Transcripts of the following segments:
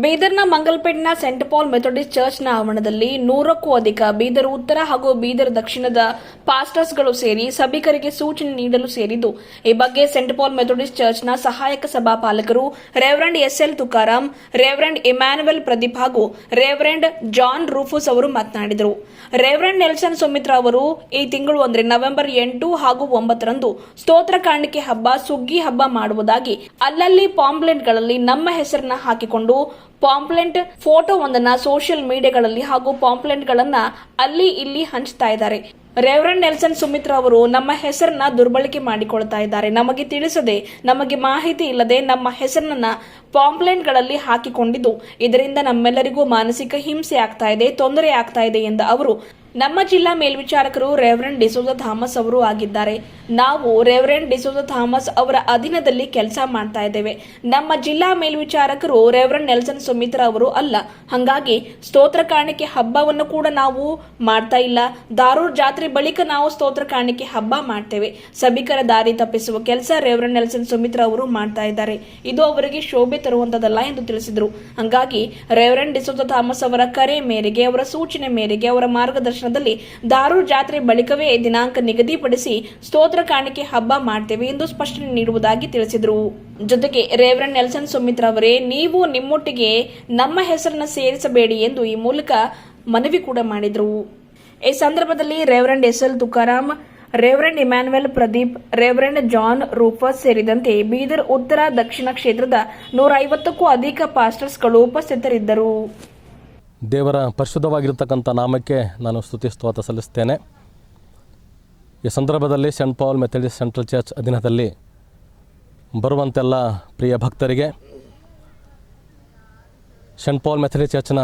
ಬೀದರ್ನ ಮಂಗಲ್ಪೇಟ್ನ Saint Paul Methodist ಚರ್ಚ್ನ ಆವರಣದಲ್ಲಿ ನೂರಕ್ಕೂ ಅಧಿಕ ಬೀದರ್ ಉತ್ತರ ಹಾಗೂ ಬೀದರ್ ದಕ್ಷಿಣದ ಪಾಸ್ಟರ್ಸ್ಗಳು ಸೇರಿ ಸಭಿಕರಿಗೆ ಸೂಚನೆ ನೀಡಲು ಸೇರಿದ್ದು, ಈ ಬಗ್ಗೆ ಸೆಂಟ್ ಪಾಲ್ ಮೆಥೋಡಿಸ್ಟ್ ಚರ್ಚ್ನ ಸಹಾಯಕ ಸಭಾಪಾಲಕರು reverend S L Tukaram, reverend Emmanuel Pradeep ಹಾಗೂ ರೆವರೆಂಡ್ ಜಾನ್ ರೂಫುಸ್ ಅವರು ಮಾತನಾಡಿದರು. ರೆವರೆಂಡ್ ನೆಲ್ಸನ್ ಸುಮಿತ್ರಾ ಅವರು ಈ ತಿಂಗಳು ಅಂದರೆ ನವೆಂಬರ್ ಎಂಟು ಹಾಗೂ ಒಂಬತ್ತರಂದು ಸ್ತೋತ್ರ ಕಾಣಿಕೆ ಹಬ್ಬ, ಸುಗ್ಗಿ ಹಬ್ಬ ಮಾಡುವುದಾಗಿ ಅಲ್ಲಲ್ಲಿ ಪಾಂಪ್ಲೆಟ್ಗಳಲ್ಲಿ ನಮ್ಮ ಹೆಸರನ್ನ ಹಾಕಿಕೊಂಡು ಪಾಂಪ್ಲೆಂಟ್ ಫೋಟೋ ಒಂದನ್ನ ಸೋಷಿಯಲ್ ಮೀಡಿಯಾಗಳಲ್ಲಿ ಹಾಗೂ ಪಾಂಪ್ಲೆಂಟ್ ಗಳನ್ನ ಅಲ್ಲಿ ಇಲ್ಲಿ ಹಂಚ್ತಾ ಇದ್ದಾರೆ. ರೆವರೆಂಡ್ ನೆಲ್ಸನ್ ಸುಮಿತ್ರ ಅವರು ನಮ್ಮ ಹೆಸರನ್ನ ದುರ್ಬಳಕೆ ಮಾಡಿಕೊಳ್ತಾ ಇದ್ದಾರೆ. ನಮಗೆ ತಿಳಿಸದೆ, ನಮಗೆ ಮಾಹಿತಿ ಇಲ್ಲದೆ ನಮ್ಮ ಹೆಸರನ್ನ ಪಾಂಪ್ಲೆಂಟ್ಗಳಲ್ಲಿ ಹಾಕಿಕೊಂಡಿದ್ದು. ಇದರಿಂದ ನಮ್ಮೆಲ್ಲರಿಗೂ ಮಾನಸಿಕ ಹಿಂಸೆ ಆಗ್ತಾ ಇದೆ, ತೊಂದರೆ ಆಗ್ತಾ ಇದೆ ಎಂದ ಅವರು. ನಮ್ಮ ಜಿಲ್ಲಾ ಮೇಲ್ವಿಚಾರಕರು ರೆವರೆಂಡ್ ಡಿಸೋಜ ಥಾಮಸ್ ಅವರು ಆಗಿದ್ದಾರೆ. ನಾವು ರೆವರೆಂಡ್ ಡಿಸೋಜ ಥಾಮಸ್ ಅವರ ಅಧೀನದಲ್ಲಿ ಕೆಲಸ ಮಾಡ್ತಾ ಇದ್ದೇವೆ. ನಮ್ಮ ಜಿಲ್ಲಾ ಮೇಲ್ವಿಚಾರಕರು ರೆವರೆಂಡ್ ನೆಲ್ಸನ್ ಸುಮಿತ್ರ ಅವರು ಅಲ್ಲ. ಹಾಗಾಗಿ ಸ್ತೋತ್ರ ಕಾಣಿಕೆ ಹಬ್ಬವನ್ನು ಕೂಡ ನಾವು ಮಾಡ್ತಾ ಇಲ್ಲ. ದಾರೂರ್ ಜಾತ್ರೆ ಬಳಿಕ ನಾವು ಸ್ತೋತ್ರ ಕಾಣಿಕೆ ಹಬ್ಬ ಮಾಡ್ತೇವೆ. ಸಭಿಕರ ದಾರಿ ತಪ್ಪಿಸುವ ಕೆಲಸ ರೆವರೆಂಡ್ ನೆಲ್ಸನ್ ಸುಮಿತ್ರ ಅವರು ಮಾಡ್ತಾ ಇದ್ದಾರೆ. ಇದು ಅವರಿಗೆ ಶೋಭೆ ತರುವಂತದಲ್ಲ ಎಂದು ತಿಳಿಸಿದರು. ಹಂಗಾಗಿ ರೆವರೆಂಡ್ ಡಿಸೋಜ ಥಾಮಸ್ ಅವರ ಕರೆ ಮೇರೆಗೆ, ಅವರ ಸೂಚನೆ ಮೇರೆಗೆ, ಅವರ ಮಾರ್ಗದರ್ಶನದಲ್ಲಿ ದಾರೂರ್ ಜಾತ್ರೆ ಬಳಿಕವೇ ದಿನಾಂಕ ನಿಗದಿಪಡಿಸಿ ಸ್ತೋತ್ರ ಕಾಣಿಕೆ ಹಬ್ಬ ಮಾಡ್ತೇವೆ ಎಂದು ಸ್ಪಷ್ಟನೆ ನೀಡುವುದಾಗಿ ತಿಳಿಸಿದರು. ಜೊತೆಗೆ ರೇವರನ್ ನೆಲ್ಸನ್ ಸುಮಿತ್ರ ಅವರೇ, ನೀವು ನಿಮ್ಮೊಟ್ಟಿಗೆ ನಮ್ಮ ಹೆಸರನ್ನ ಸೇರಿಸಬೇಡಿ ಎಂದು ಈ ಮೂಲಕ ಮನವಿ ಕೂಡ ಮಾಡಿದರು. ಈ ಸಂದರ್ಭದಲ್ಲಿ reverend S L Tukaram reverend Emmanuel Pradeep, reverend John Rufus ಸೇರಿದಂತೆ ಬೀದರ್, ಉತ್ತರ, ದಕ್ಷಿಣ ಕ್ಷೇತ್ರದ ನೂರ ಐವತ್ತಕ್ಕೂ ಅಧಿಕ ಪಾಸ್ಟರ್ಸ್ಗಳು ಉಪಸ್ಥಿತರಿದ್ದರು. ದೇವರ ಪರಿಶುದ್ಧವಾಗಿರತಕ್ಕಂಥ ನಾಮಕ್ಕೆ ನಾನು ಸ್ತುತಿ ಸ್ತೋತ ಸಲ್ಲಿಸ್ತೇನೆ. ಈ ಸಂದರ್ಭದಲ್ಲಿ saint Paul Methodist central church ಅಧೀನದಲ್ಲಿ ಬರುವಂತೆಲ್ಲ ಪ್ರಿಯ ಭಕ್ತರಿಗೆ, ಸೆಂಟ್ ಪಾಲ್ ಮೆಥಡಿ ಚರ್ಚ್ನ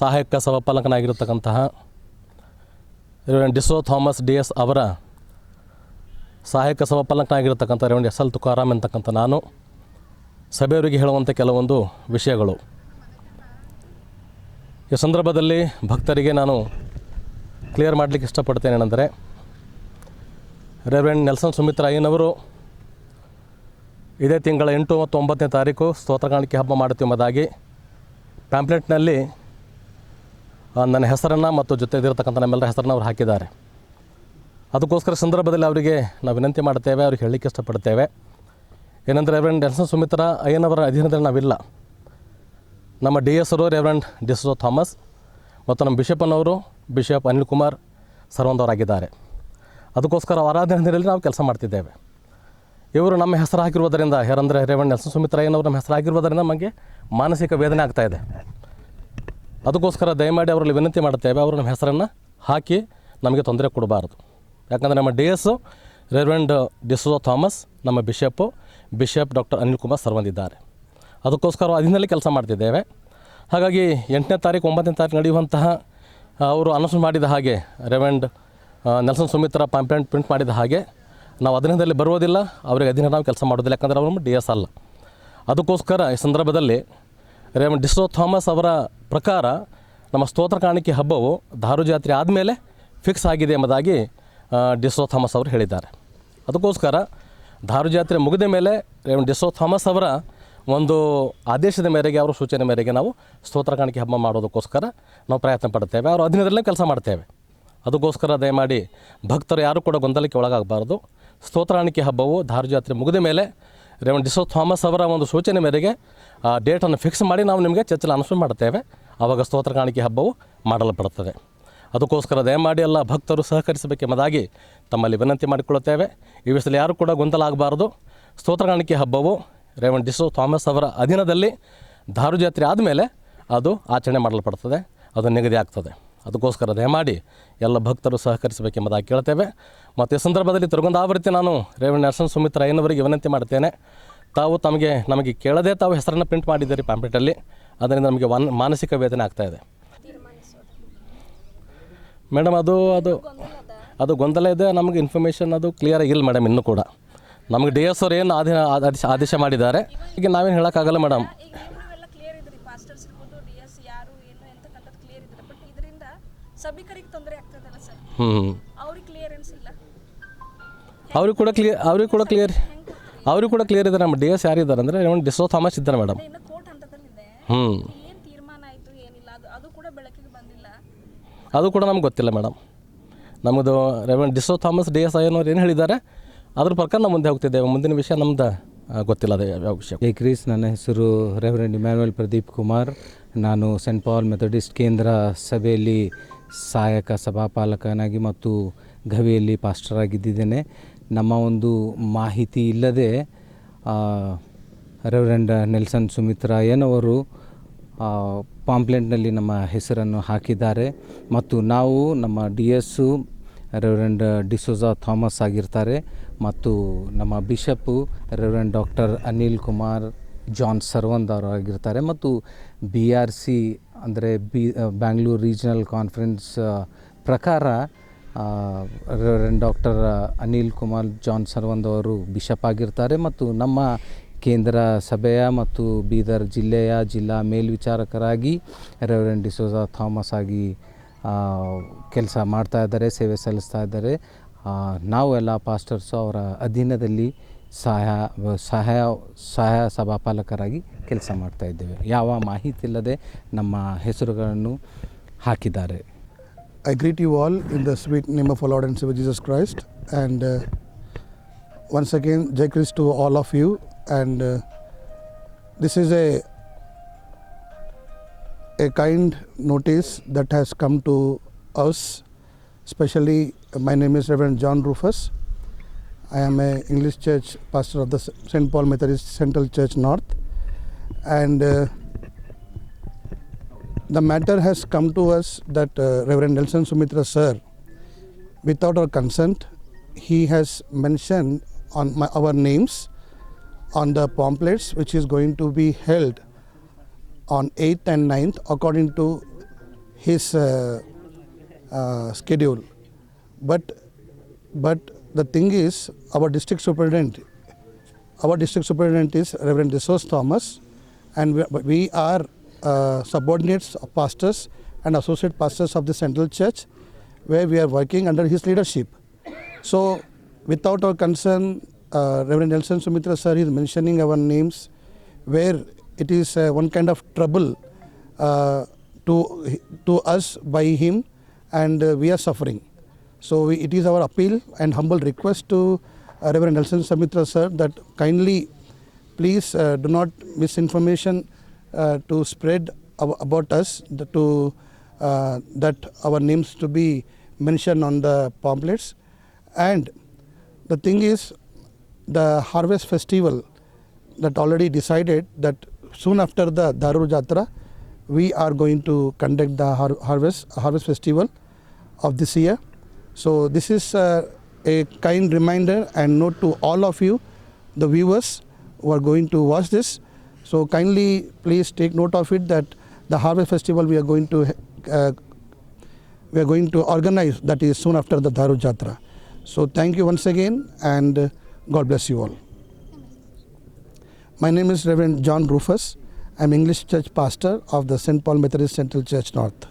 ಸಹಾಯಕ ಸಭಾಪಾಲಕನಾಗಿರತಕ್ಕಂತಹ ಡಿಸೋ ಥಾಮಸ್ ಡಿ ಎಸ್ ಅವರ ಸಹಾಯಕ ಸಭಾಪಾಲಕನಾಗಿರ್ತಕ್ಕಂಥ ರೇವಣ್ಣ ಎಸ್ ಎಲ್ ತುಕಾರಾಮ್ ಅಂತಕ್ಕಂಥ ನಾನು, ಸಭೆಯವರಿಗೆ ಹೇಳುವಂಥ ಕೆಲವೊಂದು ವಿಷಯಗಳು. ಈ ಸಂದರ್ಭದಲ್ಲಿ ಭಕ್ತರಿಗೆ ನಾನು ಕ್ಲಿಯರ್ ಮಾಡಲಿಕ್ಕೆ ಇಷ್ಟಪಡ್ತೇನೆ ಏನಂದರೆ, ರೆವರೆಂಡ್ ನೆಲ್ಸನ್ ಸುಮಿತ್ರ ಅಯ್ಯನವರು ಇದೇ ತಿಂಗಳ ಎಂಟು ಮತ್ತು ಒಂಬತ್ತನೇ ತಾರೀಕು ಸ್ತೋತ್ರ ಕಾಣಿಕೆ ಹಬ್ಬ ಮಾಡುತ್ತಿಂಬುದಾಗಿ ಪ್ಯಾಂಪ್ಲೆಟ್ನಲ್ಲಿ ನನ್ನ ಹೆಸರನ್ನು ಮತ್ತು ಜೊತೆದಿರತಕ್ಕಂಥ ನಮ್ಮೆಲ್ಲರ ಹೆಸರನ್ನು ಅವರು ಹಾಕಿದ್ದಾರೆ. ಅದಕ್ಕೋಸ್ಕರ ಸಂದರ್ಭದಲ್ಲಿ ಅವರಿಗೆ ನಾವು ವಿನಂತಿ ಮಾಡ್ತೇವೆ ಅವ್ರಿಗೆ ಹೇಳಲಿಕ್ಕೆ ಇಷ್ಟಪಡ್ತೇವೆ ಏನಂದರೆ ರೆವರೆಂಡ್ ನೆಲ್ಸನ್ ಸುಮಿತ್ರ ಅಯ್ಯನವರ ಅಧೀನದಲ್ಲಿ ನಾವಿಲ್ಲ. ನಮ್ಮ ಡಿ ಎಸ್ ಅವರು ರೆವರೆಂಡ್ ಡಿಸೋ ಥಾಮಸ್ ಮತ್ತು ನಮ್ಮ ಬಿಷಪ್ಪನವರು ಬಿಷಪ್ ಅನಿಲ್ ಕುಮಾರ್ ಸರ್ವಂದವರಾಗಿದ್ದಾರೆ ಅದಕ್ಕೋಸ್ಕರ ಆರಾಧನೆ ಆರಾಧನೆಯಲ್ಲಿ ನಾವು ಕೆಲಸ ಮಾಡ್ತಿದ್ದೇವೆ. ಇವರು ನಮ್ಮ ಹೆಸರು ಹಾಕಿರುವುದರಿಂದ, ಯಾರಂದರೆ ರೇವಣ್ಣ ನೆಲ್ಸನ್ ಏನವರು ನಮ್ಮ ಹೆಸರು ಹಾಕಿರುವುದರಿಂದ ನಮಗೆ ಮಾನಸಿಕ ವೇದನೆ ಆಗ್ತಾ ಇದೆ. ಅದಕ್ಕೋಸ್ಕರ ದಯಮಾಡಿ ಅವರಲ್ಲಿ ವಿನಂತಿ ಮಾಡುತ್ತೇವೆ, ಅವರು ನಮ್ಮ ಹೆಸರನ್ನು ಹಾಕಿ ನಮಗೆ ತೊಂದರೆ ಕೊಡಬಾರ್ದು. ಯಾಕಂದರೆ ನಮ್ಮ D S reverend D'Souza Thomas, ನಮ್ಮ bishop bishop doctor Anil Kumar ಸರ್ವಂದಿದ್ದಾರೆ ಅದಕ್ಕೋಸ್ಕರ ಅದಿನಲ್ಲಿ ಕೆಲಸ ಮಾಡ್ತಿದ್ದೇವೆ. ಹಾಗಾಗಿ ಎಂಟನೇ ತಾರೀಕು, ಒಂಬತ್ತನೇ ತಾರೀಕು ನಡೆಯುವಂತಹ ಅವರು ಅನೌನ್ಸ್ ಮಾಡಿದ ಹಾಗೆ reverend Nelson Sumitra pamphlet print ಮಾಡಿದ ಹಾಗೆ, ನಾವು ಅದಿನದಲ್ಲಿ ಬರುವುದಿಲ್ಲ, ಅವರಿಗೆ ಅದಿನ ನಾವು ಕೆಲಸ ಮಾಡೋದಿಲ್ಲ ಯಾಕಂದರೆ ಅವರು ಡಿ ಎಸ್ ಅಲ್ಲ. ಅದಕ್ಕೋಸ್ಕರ ಈ ಸಂದರ್ಭದಲ್ಲಿ ರೇವನ್ ಡಿಸೋ ಥಾಮಸ್ ಅವರ ಪ್ರಕಾರ ನಮ್ಮ ಸ್ತೋತ್ರ ಕಾಣಿಕೆ ಹಬ್ಬವು ದಾರು ಜಾತ್ರೆ ಆದಮೇಲೆ ಫಿಕ್ಸ್ ಆಗಿದೆ ಎಂಬುದಾಗಿ ಡಿಸೋ ಥಾಮಸ್ ಅವರು ಹೇಳಿದ್ದಾರೆ. ಅದಕ್ಕೋಸ್ಕರ ದಾರು ಜಾತ್ರೆ ಮುಗಿದ ಮೇಲೆ ರೇವನ್ ಡಿಸೋ ಥಾಮಸ್ ಅವರ ಒಂದು ಆದೇಶದ ಮೇರೆಗೆ ಅವರ ಸೂಚನೆ ಮೇರೆಗೆ ನಾವು ಸ್ತೋತ್ರ ಕಾಣಿಕೆ ಹಬ್ಬ ಮಾಡೋದಕ್ಕೋಸ್ಕರ ನಾವು ಪ್ರಯತ್ನ ಪಡ್ತೇವೆ ಅವರು ಅಧೀನದಲ್ಲೇ ಕೆಲಸ ಮಾಡ್ತೇವೆ. ಅದಕ್ಕೋಸ್ಕರ ದಯಮಾಡಿ ಭಕ್ತರು ಯಾರು ಕೂಡ ಗೊಂದಲಕ್ಕೆ ಒಳಗಾಗಬಾರ್ದು. ಸ್ತೋತ್ರ ಕಾಣಿಕೆ ಹಬ್ಬವು ದಾರು ಜಾತ್ರೆ ಮುಗಿದ ಮೇಲೆ ರೇವನ್ ಡಿಸೋ ಥಾಮಸ್ ಅವರ ಒಂದು ಸೂಚನೆ ಮೇರೆಗೆ, ಆ ಡೇಟನ್ನು ಫಿಕ್ಸ್ ಮಾಡಿ ನಾವು ನಿಮಗೆ ಚರ್ಚೆಲ್ಲ ಅನುಷ್ಠಾನ ಮಾಡ್ತೇವೆ ಆವಾಗ ಸ್ತೋತ್ರ ಕಾಣಿಕೆ ಹಬ್ಬವು ಮಾಡಲ್ಪಡುತ್ತದೆ. ಅದಕ್ಕೋಸ್ಕರ ದಯಮಾಡಿ ಎಲ್ಲ ಭಕ್ತರು ಸಹಕರಿಸಬೇಕೆಂಬುದಾಗಿ ತಮ್ಮಲ್ಲಿ ವಿನಂತಿ ಮಾಡಿಕೊಳ್ಳುತ್ತೇವೆ. ಈ ವಿಷಯದಲ್ಲಿ ಯಾರು ಕೂಡ ಗೊಂದಲ ಆಗಬಾರ್ದು ಸ್ತೋತ್ರ ಕಾಣಿಕೆ ಹಬ್ಬವು ರೇವಣ್ ಡಿಸೋ ಥಾಮಸ್ ಅವರ ಅಧೀನದಲ್ಲಿ ದಾರು ಜಾತ್ರೆ ಆದಮೇಲೆ ಅದು ಆಚರಣೆ ಮಾಡಲ್ಪಡ್ತದೆ ಅದು ನಿಗದಿ ಆಗ್ತದೆ. ಅದಕ್ಕೋಸ್ಕರ ದಯಮಾಡಿ ಎಲ್ಲ ಭಕ್ತರು ಸಹಕರಿಸಬೇಕೆಂಬುದಾಗಿ ಕೇಳ್ತೇವೆ. ಮತ್ತು ಈ ಸಂದರ್ಭದಲ್ಲಿ ಆವೃತ್ತಿ ನಾನು ರೇವಣ್ಣ ನರಸಿಂಹ ಸುಮಿತ್ರ ಅಯ್ಯನವರಿಗೆ ವಿನಂತಿ ಮಾಡ್ತೇನೆ. ತಾವು ತಮಗೆ, ನಮಗೆ ಕೇಳದೆ ತಾವು ಹೆಸರನ್ನು ಪ್ರಿಂಟ್ ಮಾಡಿದ್ದೀರಿ ಪ್ಯಾಂಪ್ಲೆಟಲ್ಲಿ ಅದರಿಂದ ನಮಗೆ ವನ್ ಮಾನಸಿಕ ವೇದನೆ ಆಗ್ತಾಯಿದೆ ಮೇಡಮ್, ಅದು ಅದು ಅದು ಗೊಂದಲ ಇದೆ. ನಮಗೆ ಇನ್ಫಾರ್ಮೇಷನ್ ಅದು ಕ್ಲಿಯರ್ ಆಗಿಲ್ಲ ಮೇಡಮ್ ಇನ್ನೂ ಕೂಡ. ನಮಗೆ ಡಿ ಎಸ್ ಅವ್ರು ಏನು ಆದೇಶ ಆದೇಶ ಮಾಡಿದ್ದಾರೆ? ಈಗ ನಾವೇನು ಹೇಳೋಕ್ಕಾಗಲ್ಲ ಮೇಡಮ್ ಈಗ ನೀವೆಲ್ಲ ಕ್ಲಿಯರ್ ಇದ್ರಿ ಪಾಸ್ಟರ್ಸ್ ಇರ್ಬೋದು ಡಿ ಎಸ್ ಯಾರು ಏನು ಅಂತಕ್ಕಂಥದ್ದು ಕ್ಲಿಯರ್ ಇದ್ರೆ ಬಟ್ ಇದರಿಂದ ಸಭಿಕರಿಗೆ ತೊಂದರೆ ಆಗ್ತದಲ್ಲ ಸರ್ ಹ್ಞೂ ಅವ್ರಿಗೆ ಕ್ಲಿಯರೆನ್ಸ್ ಇಲ್ಲ. ಅವ್ರಿಗೆ ಕೂಡ ಕ್ಲಿಯರ್ ಅವ್ರಿಗೆ ಕೂಡ ಕ್ಲಿಯರ್ ಅವ್ರಿಗೆ ಕೂಡ ಕ್ಲಿಯರ್ ಇದ್ದಾರೆ ನಮ್ಮ ಡಿ ಎಸ್ ಯಾರಿದ್ದಾರೆ ಅಂದರೆ ಡಿಸೋ ಥಾಮಸ್ ಇದ್ದಾರೆ ಮೇಡಮ್ ಇನ್ನು ಕೋರ್ಟ್ ಹಂತಕ್ಕೆ ಹ್ಞೂ ಏನು ತೀರ್ಮಾನ ಆಯಿತು ಏನಿಲ್ಲ ಅದು ಅದು ಕೂಡ ಬೆಳಕಿಗೆ ಬಂದಿಲ್ಲ. ಅದು ಕೂಡ ನಮ್ಗೆ ಗೊತ್ತಿಲ್ಲ ಮೇಡಮ್ ನಮ್ಮದು reverend D'Souza Thomas D S I ಅನ್ನೋರು ಏನು ಹೇಳಿದ್ದಾರೆ ಅದ್ರ ಪ್ರಕಾರ ನಾವು ಮುಂದೆ ಹೋಗ್ತಿದ್ದೇವೆ ಮುಂದಿನ ವಿಷಯ ನಮ್ದು ಆ, ಗೊತ್ತಿಲ್ಲ ಅದು ಯಾವ ವಿಷಯ. ಈ ಕ್ರೀಸ್ ನನ್ನ ಹೆಸರು ರೆವರೆಂಡ್ ಇಮ್ಯಾನ್ಯಲ್ ಪ್ರದೀಪ್ ಕುಮಾರ್. ನಾನು ಸೆಂಟ್ ಪಾಲ್ ಮೆಥಡಿಸ್ಟ್ ಕೇಂದ್ರ ಸಭೆಯಲ್ಲಿ ಸಹಾಯಕ ಸಭಾಪಾಲಕನಾಗಿ ಮತ್ತು ಗವಿಯಲ್ಲಿ ಪಾಸ್ಟರ್ ಆಗಿದ್ದಿದ್ದೇನೆ. ನಮ್ಮ ಒಂದು ಮಾಹಿತಿ ಇಲ್ಲದೆ ರೆವರೆಂಡ್ ನೆಲ್ಸನ್ ಸುಮಿತ್ರಾಯನವರು ಪಾಂಪ್ಲೆಂಟ್ನಲ್ಲಿ ನಮ್ಮ ಹೆಸರನ್ನು ಹಾಕಿದ್ದಾರೆ. ಮತ್ತು ನಾವು ನಮ್ಮ D S reverend D'Souza Thomas ಆಗಿರ್ತಾರೆ. ಮತ್ತು ನಮ್ಮ bishop reverend doctor Anil Kumar John ಸರ್ವಂದ್ ಅವರು ಆಗಿರ್ತಾರೆ. ಮತ್ತು ಬಿ ಆರ್ ಸಿ ಅಂದರೆ ಬಿ ಬ್ಯಾಂಗ್ಳೂರು ರೀಜನಲ್ ಕಾನ್ಫರೆನ್ಸ್ ಪ್ರಕಾರ reverend doctor Anil Kumar John ಸರ್ವಂದ್ ಅವರು ಬಿಷಪ್ ಆಗಿರ್ತಾರೆ ಮತ್ತು ನಮ್ಮ ಕೇಂದ್ರ ಸಭೆಯ ಮತ್ತು ಬೀದರ್ ಜಿಲ್ಲೆಯ ಜಿಲ್ಲಾ ಮೇಲ್ವಿಚಾರಕರಾಗಿ ರೆವರೆಂಡ್ ಡಿಸೋಜಾ ಥಾಮಸ್ ಆಗಿ ಕೆಲಸ ಮಾಡ್ತಾ ಇದ್ದಾರೆ, ಸೇವೆ ಸಲ್ಲಿಸ್ತಾ ಇದ್ದಾರೆ. ನಾವೆಲ್ಲ ಪಾಸ್ಟರ್ಸು ಅವರ ಅಧೀನದಲ್ಲಿ ಸಹಾಯ ಸಹಾಯ ಸಹಾಯ ಸಭಾಪಾಲಕರಾಗಿ ಕೆಲಸ ಮಾಡ್ತಾ ಇದ್ದೇವೆ ಯಾವ ಮಾಹಿತಿ ಇಲ್ಲದೆ ನಮ್ಮ ಹೆಸರುಗಳನ್ನು ಹಾಕಿದ್ದಾರೆ I greet you all in the sweet of our Lord and Savior Jesus Christ. And again once again, to all of you and this And a a kind notice that has come to us. Uh, my name is Reverend John Rufus. I am a English church pastor of the St. Paul Methodist Central Church North. And uh, the matter has come to us that uh, Reverend Nelson Sumitra sir, without our consent, he has mentioned on my, our names on the pamphlets which is going to be held on 8th and 9th according to his uh, uh, schedule. But but the thing is, our district superintendent, our district superintendent is Reverend Desos Thomas, and we, we are uh, subordinates of pastors and associate pastors of the Central Church, where we are working under his leadership. So, without our concern, uh, Reverend Nelson Sumitra sir is mentioning our names, where it is uh, one kind of trouble uh, to to us by him, and uh, we are suffering. So we, it is our appeal and humble request to uh, Reverend Nelson Sumitra sir that kindly, please uh, do not misinformation uh, to spread ab- about us to uh, that our names to be mentioned on the pamphlets, and the thing is the harvest festival that already decided that soon after the Daru Jatra, we are going to conduct the har- harvest harvest festival of this year. So this is uh, a kind reminder and note to all of you, the viewers who are going to watch this. So kindly please take note of it that the harvest festival we are going to uh, we are going to organize that is soon after the Daru Jatra. So thank you once again and God bless you all. My name is Reverend John Rufus. I'm English church pastor of the St. Paul Methodist Central Church North.